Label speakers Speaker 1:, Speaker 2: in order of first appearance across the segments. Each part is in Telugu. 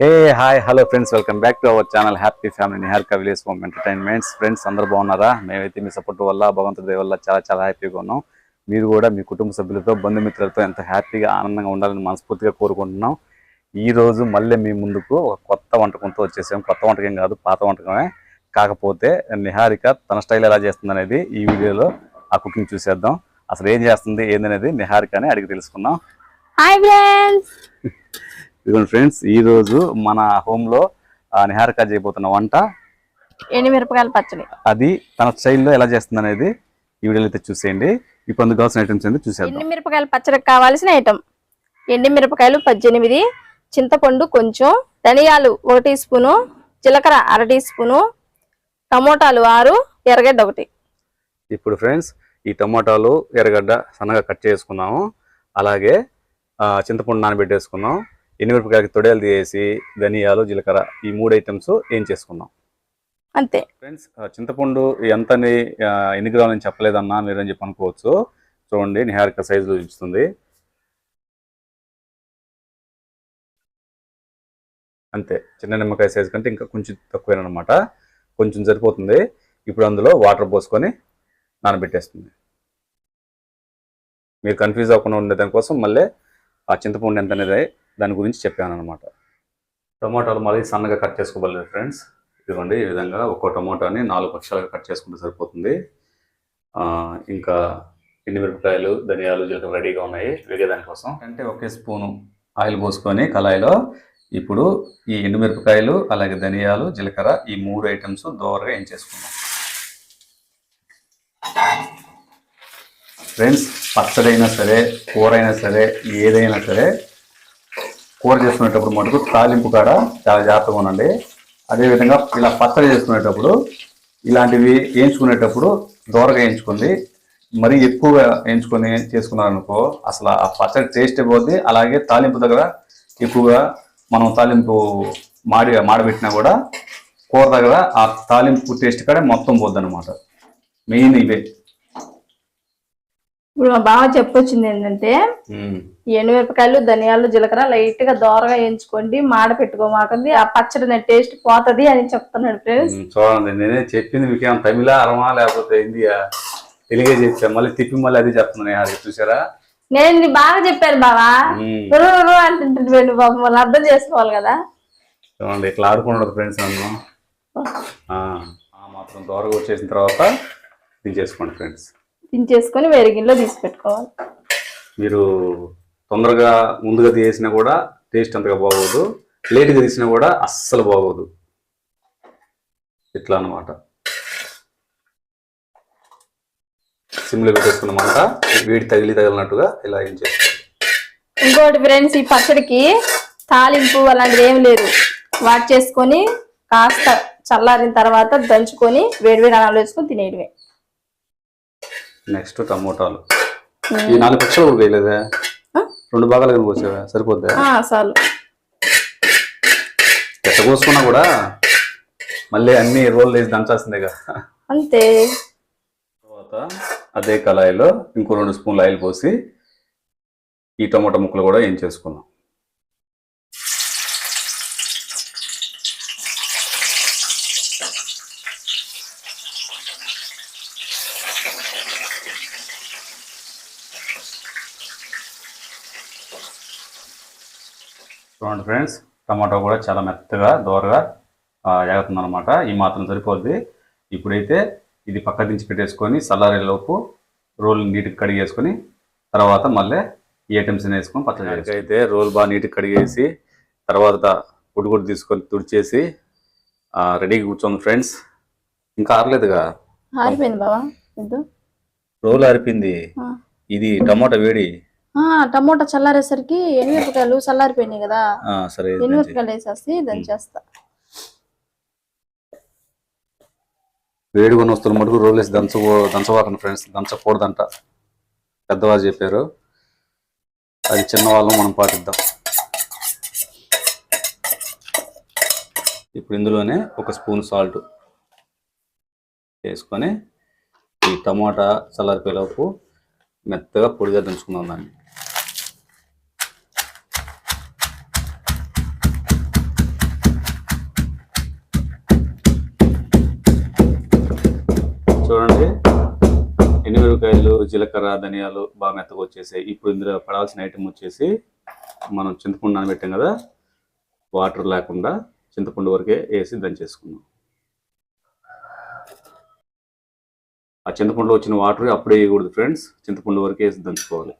Speaker 1: Hey hi hello friends welcome back to our channel happy family Niharika village home entertainments friends అందరూ బాగున్నారా? మేమైతే మీ సపోర్ట్ వల్ల భగవంతుడి వల్ల చాలా చాలా హ్యాపీగా ఉన్నాం. మీరు కూడా మీ కుటుంబ సభ్యులతో బంధుమిత్రులతో ఎంత హ్యాపీగా ఆనందంగా ఉండాలని మనస్ఫూర్తిగా కోరుకుంటున్నాం. ఈ రోజు మళ్ళీ మీ ముందుకు ఒక కొత్త వంటకంతో వచ్చేసాం. కొత్త వంటకం కాదు పాత వంటకమే. కాకపోతే నిహారిక తన స్టైల్ ఎలా చేస్తుంది అనేది ఈ వీడియోలో ఆ కుకింగ్ చూసేద్దాం. అసలు ఏం చేస్తుంది ఏందనేది నిహారికని అడిగి తెలుసుకుందాం.
Speaker 2: హాయ్ ఫ్రెండ్స్
Speaker 1: ఇదిగోండి ఫ్రెండ్స్ ఈ రోజు మన హోమ్లో నిహారిక చేయబోతున్న వంట
Speaker 2: ఎండి మిరపకాయల పచ్చడి.
Speaker 1: అది తన స్టైల్లో ఎలా చేస్తుంది అనేది ఈ వీడియోలో అయితే చూసేయండి. ఇప్పుడు అందుకు కావాల్సిన ఐటమ్స్ ఏంటి చూసేద్దాం.
Speaker 2: ఎండి మిరపకాయల పచ్చడికి కావాల్సిన ఐటమ్ ఎండి మిరపకాయలు పద్దెనిమిది చింతపండు కొంచెం ధనియాలు ఒక టీ స్పూను జీలకర్ర అర టీ స్పూను టమోటాలు ఆరు ఎర్రగడ్డ ఒకటి.
Speaker 1: ఇప్పుడు ఫ్రెండ్స్ ఈ టమాటాలు ఎర్రగడ్డ సన్నగా కట్ చేసుకున్నాము. అలాగే చింతపండు నానబెట్టేసుకున్నాం. ఎనిమిరపకాయలకి తొడేలు తీసేసి ధనియాలు జీలకర్ర ఈ మూడు ఐటమ్స్ ఏం చేసుకున్నాం?
Speaker 2: అంతే.
Speaker 1: ఫ్రెండ్స్ చింతపండు ఎంతని ఆ, ఎన్ని గ్రాములు చెప్పలేదన్నా మీరు అని చెప్పి అనుకోవచ్చు. చూడండి నిహారిక సైజులో చూపిస్తుంది. అంతే చిన్న నిమ్మకాయ సైజు కంటే ఇంకా కొంచెం తక్కువేనమాట కొంచెం సరిపోతుంది. ఇప్పుడు అందులో వాటర్ పోసుకొని నానబెట్టేస్తుంది. మీరు కన్ఫ్యూజ్ అవ్వకుండా ఉండే దానికోసం మళ్ళీ ఆ చింతపండు ఎంత అనేది దాని గురించి చెప్పాను అనమాట టమాటాలు మళ్ళీ సన్నగా కట్ చేసుకోవాలి ఫ్రెండ్స్. ఇదిగోండి ఈ విధంగా ఒక్కో టమాటాని నాలుగు పక్షాలుగా కట్ చేసుకుంటే సరిపోతుంది. ఇంకా ఎండుమిరపకాయలు ధనియాలు జీలకర్ర రెడీగా ఉన్నాయి. వేగే దానికోసం అంటే ఒకే స్పూను ఆయిల్ పోసుకొని కళాయిలో ఇప్పుడు ఈ ఎండుమిరపకాయలు అలాగే ధనియాలు జీలకర్ర ఈ మూడు ఐటమ్స్ దోరగా ఏం చేసుకున్నాం ఫ్రెండ్స్ పచ్చడైనా సరే కూర అయినా సరే ఏదైనా సరే కూర చేసుకునేటప్పుడు మటుకు తాలింపు కాడ చాలా జాగ్రత్తగా ఉండండి. అదేవిధంగా ఇలా పచ్చడి చేసుకునేటప్పుడు ఇలాంటివి వేయించుకునేటప్పుడు దూరగా వేయించుకుంది మరీ ఎక్కువగా వేయించుకొని చేసుకున్నారనుకో అసలు ఆ పచ్చడి టేస్ట్ పోద్ది. అలాగే తాలింపు దగ్గర ఎక్కువగా మనం తాలింపు మాడి మాడబెట్టినా కూడా కూర దగ్గర ఆ తాలింపు టేస్ట్ కాడే మొత్తం పోద్ది అనమాట మెయిన్ ఇవే.
Speaker 2: ఇప్పుడు మా బావ చెప్పొచ్చింది ఏంటంటే ఈ ఎండు మిరపకాయలు ధనియాలు జీలకర్ర లైట్గా దోరగా వేయించుకోండి మాడ పెట్టుకోమాకండి ఆ పచ్చడి టేస్ట్ పోతది అని చెప్తున్నాడు ఫ్రెండ్స్
Speaker 1: చూడండి నేనే చెప్పింది మీకేం తమిళ అరమా లేకపోతే హిందీయా? తెలుగే చెప్పా మళ్ళీ తిప్పి మళ్ళీ అది చెప్తున్నాను అది చూసారా?
Speaker 2: నేను బాగా చెప్పాను బావా. అంటుంటుంది బాబు వాళ్ళు అర్థం చేసుకోవాలి కదా.
Speaker 1: చూడండి ఇట్లా ఆడుకున్నాడు ఫ్రెండ్స్ నన్ను. మాత్రం దూరంగా వచ్చేసిన తర్వాత దించేసుకోండి ఫ్రెండ్స్
Speaker 2: దించేసుకొని వేరే గిన్నెలో తీసి పెట్టుకోవాలి
Speaker 1: మీరు తొందరగా ముందుగా తీసినా కూడా టేస్ట్ అంతగా బాగోదు. లేట్గా తీసినా కూడా అస్సలు బాగోదు. ఇట్లా అన్నమాట. సిమ్లో పెట్టేసుకున్న మంట వేడి తగిలి తగిలినట్టుగా ఇలా ఏం చేసుకోవాలి
Speaker 2: ఇంకోటి ఫ్రెండ్స్ ఈ పచ్చడికి తాలింపు అలాంటిది ఏం లేదు. వాట్ చేసుకొని కాస్త చల్లారిన తర్వాత దంచుకొని వేడివేడి అన్నాలు వేసుకొని తినేయడమే.
Speaker 1: నెక్స్ట్ టమోటాలు. ఈ నాలుగు పక్షులు కూడా వేయలేదా? రెండు భాగాలు కానీ కోసావా సరిపోద్దా?
Speaker 2: చాలు.
Speaker 1: ఎట్ట కోసుకున్నా కూడా మళ్ళీ అన్ని రోల్ వేసి దంచాల్సిందేగా.
Speaker 2: అంతే.
Speaker 1: తర్వాత అదే కళాయిలో ఇంకో రెండు స్పూన్లు ఆయిల్ పోసి ఈ టమాటా ముక్కలు కూడా ఏం చేసుకున్నాం చూడండి ఫ్రెండ్స్ టమాటా కూడా చాలా మెత్తగా దోరగా ఎగుతుంది అనమాట ఈ మాత్రం సరిపోద్ది. ఇప్పుడైతే ఇది పక్క దించి పెట్టేసుకొని చల్లారేలోపు రోల్ నీట్గా కడిగేసుకొని తర్వాత మళ్ళీ ఈ ఐటమ్స్ వేసుకొని పచ్చడి అయితే రోల్ బాగా నీట్గా కడిగేసి తర్వాత గుడ్డు గుడ్డు తీసుకొని తుడిచేసి ఆ, రెడీగా కూర్చోండి ఫ్రెండ్స్. ఇంకా ఆరలేదుగా?
Speaker 2: ఆరిపోయింది బావా వద్దు.
Speaker 1: రోల్ ఆరిపోయింది. ఇది టమాటా వేడి.
Speaker 2: టమోటా చల్లారేసరికి ఎనిమిరపకాయలు చల్లారిపోయినాయి కదా.
Speaker 1: సరే దంచి.
Speaker 2: ఎనిమిరపకాయలు వేసేసి దంచేస్తా.
Speaker 1: వేడిగా ఉన్న వస్తువులు మటుకు రోల్ వేసి దంచకూ దంచవాకండి ఫ్రెండ్స్. దంచకూడదంట. పెద్దవాళ్ళు చెప్పారు. అది చిన్నవాళ్ళం మనం పాటిద్దాం. ఇప్పుడు ఇందులోనే ఒక స్పూన్ సాల్ట్ వేసుకొని ఈ టమాటా చల్లారిపోయేలోపు మెత్తగా పొడిగా దంచుకుందాం దాన్ని. జీలకర్ర ధనియాలు బాగా మెత్తగా వచ్చేసాయి. ఇప్పుడు ఇందులో పడాల్సిన ఐటెం వచ్చేసి మనం చింతపండు నానబెట్టాం కదా వాటర్ లేకుండా చింతపండు వరకే వేసి దంచేసుకున్నాం ఆ చింతపండులో వచ్చిన వాటర్ అప్పుడే వేయకూడదు ఫ్రెండ్స్ చింతపండు వరకే వేసి దంచుకోవాలి.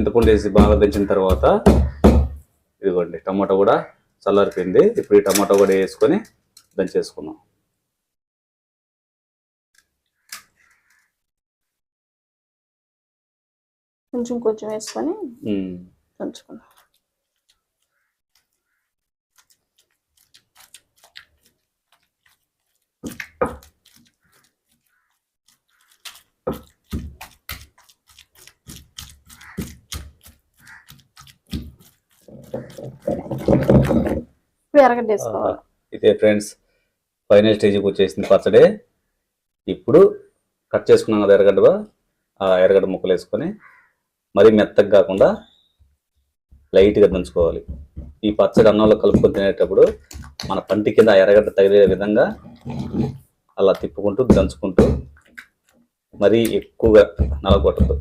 Speaker 1: చింతపండు వేసి బాగా దంచిన తర్వాత ఇదిగోండి టమాటా కూడా చల్లారిపోయింది. ఇప్పుడు ఈ టమాటా కూడా వేసుకొని దంచేసుకున్నాం.
Speaker 2: కొంచెం కొంచెం వేసుకొని
Speaker 1: ఉమ్.
Speaker 2: ఎరగడ్డ
Speaker 1: ఇదే ఫ్రెండ్స్ ఫైనల్ స్టేజ్కి వచ్చేసింది పచ్చడి. ఇప్పుడు కట్ చేసుకున్నాం కదా ఎర్రగడ్డ ఆ ఎర్రగడ్డ ముక్కలు వేసుకొని మరీ మెత్తగా కాకుండా లైట్గా దంచుకోవాలి. ఈ పచ్చడి అన్నంలో కలుపుకొని తినేటప్పుడు మన పంటి కింద ఆ ఎర్రగడ్డ తగిలే విధంగా అలా తిప్పుకుంటూ దంచుకుంటూ మరీ ఎక్కువగా నలగొట్టదు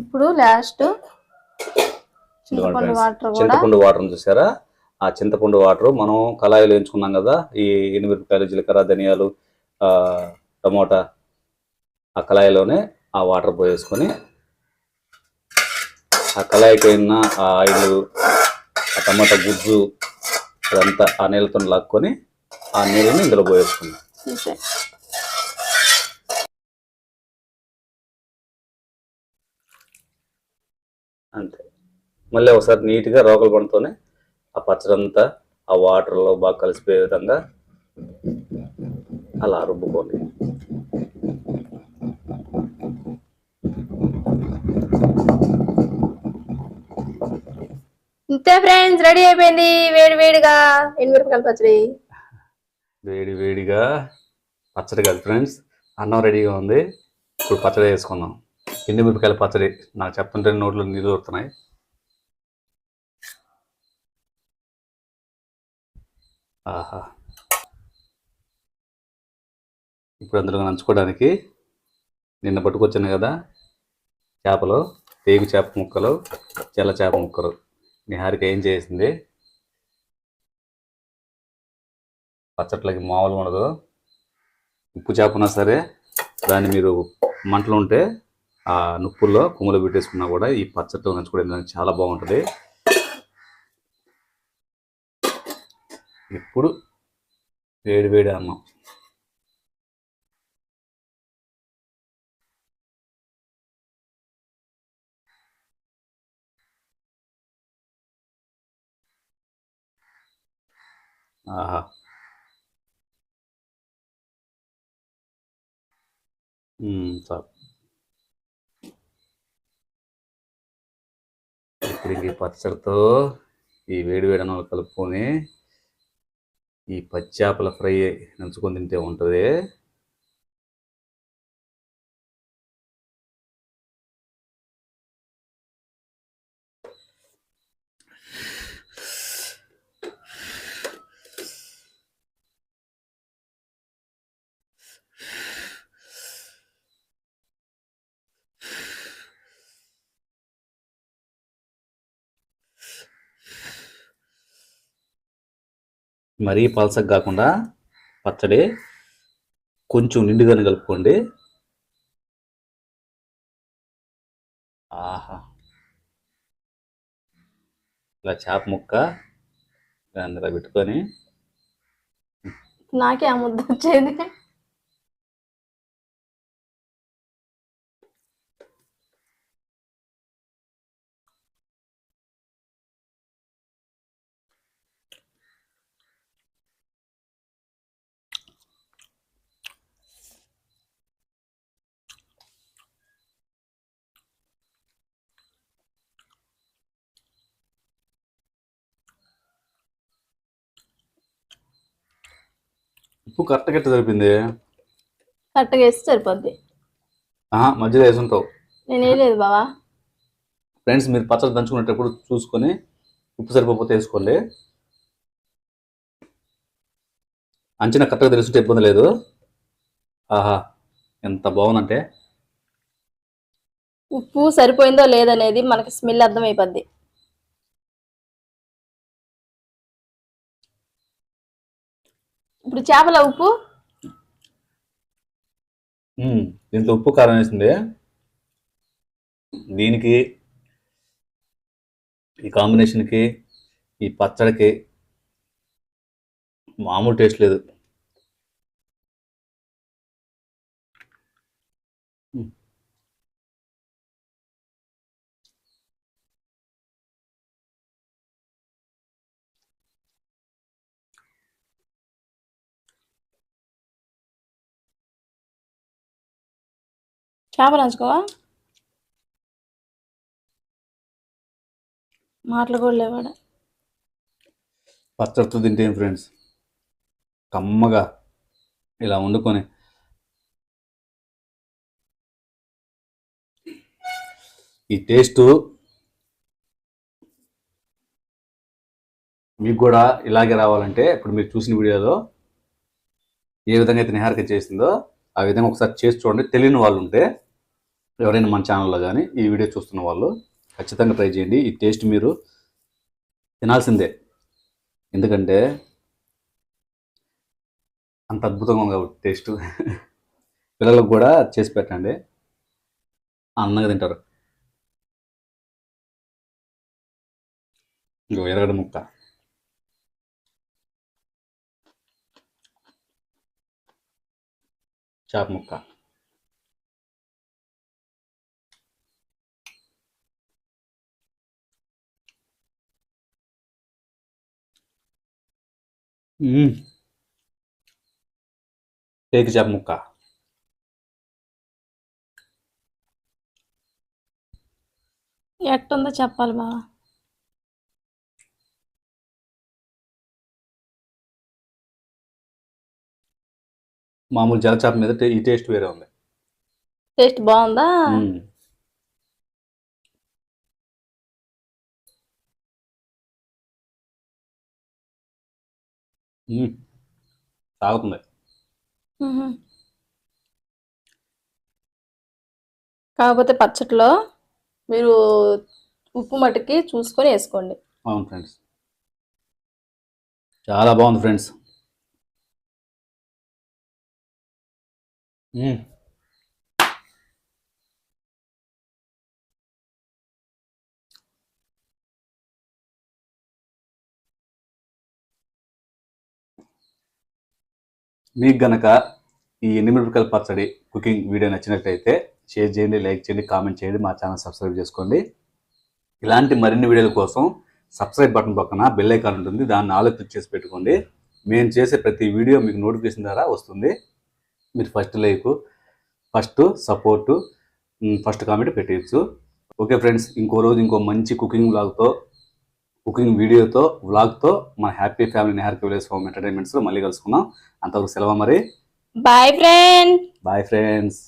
Speaker 2: ఇప్పుడు లాస్ట్ చింతపండు. వాటర్
Speaker 1: చూసారా? ఆ చింతపండు వాటర్ మనం కళాయిలో ఎంచుకున్నాం కదా ఈ ఎండుమిరపకాయలు జీలకర్ర ధనియాలు ఆ, టమోటా ఆ కళాయిలోనే ఆ వాటర్ పోసేసుకొని ఆ కళాయికి అయిన ఆ ఆయిల్ ఆ టమాటా గుజ్జు అదంతా ఆ నీళ్ళతో లాక్కొని ఆ నీళ్ళని ఇందులో పోయేసుకున్నాం
Speaker 2: అంతే.
Speaker 1: మళ్ళీ ఒకసారి నీట్గా రోకల బండతోనే ఆ పచ్చడంతా ఆ వాటర్లో బాగా కలిసిపోయే విధంగా అలా రుబ్బుకోండి.
Speaker 2: ఇంతే ఫ్రెండ్స్ రెడీ అయిపోయింది. వేడి వేడిగా ఎండుమిరపకాయల పచ్చడి?
Speaker 1: వేడి వేడిగా పచ్చడి కాదు ఫ్రెండ్స్ అన్నం రెడీగా ఉంది. ఇప్పుడు పచ్చడి వేసుకుందాం. ఎండు మిరపకాయల పచ్చడి? నాకు చెప్తుంటే నోట్లో నీళ్ళు వస్తున్నాయి ఆహా. ఇప్పుడు అందులో నంచుకోవడానికి నిన్న పట్టుకొచ్చాను కదా చేపలు తేగు చేప ముక్కలు చెల్ల చేప ముక్కలు. నిహారిక ఏం చేసింది? పచ్చట్లకి మామూలుగా ఉండదు. ఉప్పు చేప ఉన్నా సరే దాన్ని మీరు మంటలు ఉంటే ఆ నుప్పుల్లో కుమ్ములు పెట్టేసుకున్నా కూడా ఈ పచ్చట్లో నంచుకోవడానికి చాలా బాగుంటుంది. ఇప్పుడు వేడి వేడి అన్నం. ఆహా. సార్. ఇప్పుడు ఇంక ఈ పచ్చడితో ఈ వేడి వేడి అన్నం కలుపుకొని ఈ పచ్చి చేపల ఫ్రై నంచుకొని తింటే ఉంటుంది. మరీ పలసగా కాకుండా పచ్చడి కొంచెం నిండుగానే కలుపుకోండి. ఆహా. ఇలా చేప ముక్క అందులో పెట్టుకొని.
Speaker 2: నాకే ముద్ద వచ్చేది.
Speaker 1: ఉప్పు కరెక్ట్ గట్ట సరిపోయింది?
Speaker 2: కరెక్ట్గా వేస్తే సరిపోద్ది.
Speaker 1: ఆహా, మధ్యలో వేసి ఉంటావు
Speaker 2: నేను వేయలేదు బావా.
Speaker 1: ఫ్రెండ్స్ మీరు పచ్చడి దంచుకునేటప్పుడు చూసుకొని ఉప్పు సరిపోతే వేసుకోండి. అంచనా కరెక్ట్గా తెలుసుంటే ఇబ్బంది లేదు. ఆహా ఎంత బాగుందంటే.
Speaker 2: ఉప్పు సరిపోయిందో లేదనేది మనకి స్మెల్ అర్థమైపోద్ది. ఇప్పుడు చేపల ఉప్పు?
Speaker 1: దీంట్లో ఉప్పు కారం వేసింది. దీనికి ఈ కాంబినేషన్కి ఈ పచ్చడికి మామూలు టేస్ట్ లేదు.
Speaker 2: చేప నంచుకోవా? మాటలు కూడా లేవాడ
Speaker 1: పచ్చడితో తింటే ఫ్రెండ్స్ కమ్మగా ఇలా వండుకొని. ఈ టేస్ట్ మీకు కూడా ఇలాగే రావాలంటే ఇప్పుడు మీరు చూసిన వీడియోలో ఏ విధంగా అయితే నిహారిక చేసిందో ఆ విధంగా ఒకసారి చేసి చూడండి. తెలియని వాళ్ళు ఉంటే ఎవరైనా మన ఛానల్లో కానీ ఈ వీడియో చూస్తున్న వాళ్ళు ఖచ్చితంగా ట్రై చేయండి. ఈ టేస్ట్ మీరు తినాల్సిందే. ఎందుకంటే అంత అద్భుతంగా ఉంది కాబట్టి టేస్ట్ పిల్లలకు కూడా చేసి పెట్టండి. అన్నగా తింటారు. ఇంకో ఎరగడ ముక్క. చేప ముక్క. టేక్ చేప ముక్క
Speaker 2: ఎట్టుందో చెప్పాలి బావా.
Speaker 1: మామూలు జల చేప మీద టే- ఈ టేస్ట్ వేరే ఉంది.
Speaker 2: టేస్ట్ బాగుందా?
Speaker 1: మ్మ్. సాగుతుంది.
Speaker 2: కాకపోతే పచ్చట్లో మీరు ఉప్పు మట్టుకి చూసుకొని వేసుకోండి.
Speaker 1: అవును ఫ్రెండ్స్. చాలా బాగుంది ఫ్రెండ్స్. మీకు గనక ఈ ఎండుమిరపకాయల పచ్చడి కుకింగ్ వీడియో నచ్చినట్లయితే షేర్ చేయండి లైక్ చేయండి కామెంట్ చేయండి మా ఛానల్ సబ్స్క్రైబ్ చేసుకోండి. ఇలాంటి మరిన్ని వీడియోల కోసం సబ్స్క్రైబ్ బటన్ పక్కన బెల్ ఐకాన్ ఉంటుంది దాన్ని ఆలో క్లిక్ చేసి పెట్టుకోండి. మేము చేసే ప్రతి వీడియో మీకు నోటిఫికేషన్ ద్వారా వస్తుంది. మీరు first like first support first comment పెట్టేయచ్చు. ఓకే ఫ్రెండ్స్ ఇంకో రోజు ఇంకో మంచి కుకింగ్ బ్లాగ్తో కుకింగ్ వీడియోతో వ్లాగ్తో మన happy family Niharika village home ఎంటర్టైన్మెంట్స్లో మళ్ళీ కలుసుకుందాం. అంతవరకు సెలవు మరి
Speaker 2: బాయ్ ఫ్రెండ్
Speaker 1: బాయ్ ఫ్రెండ్స్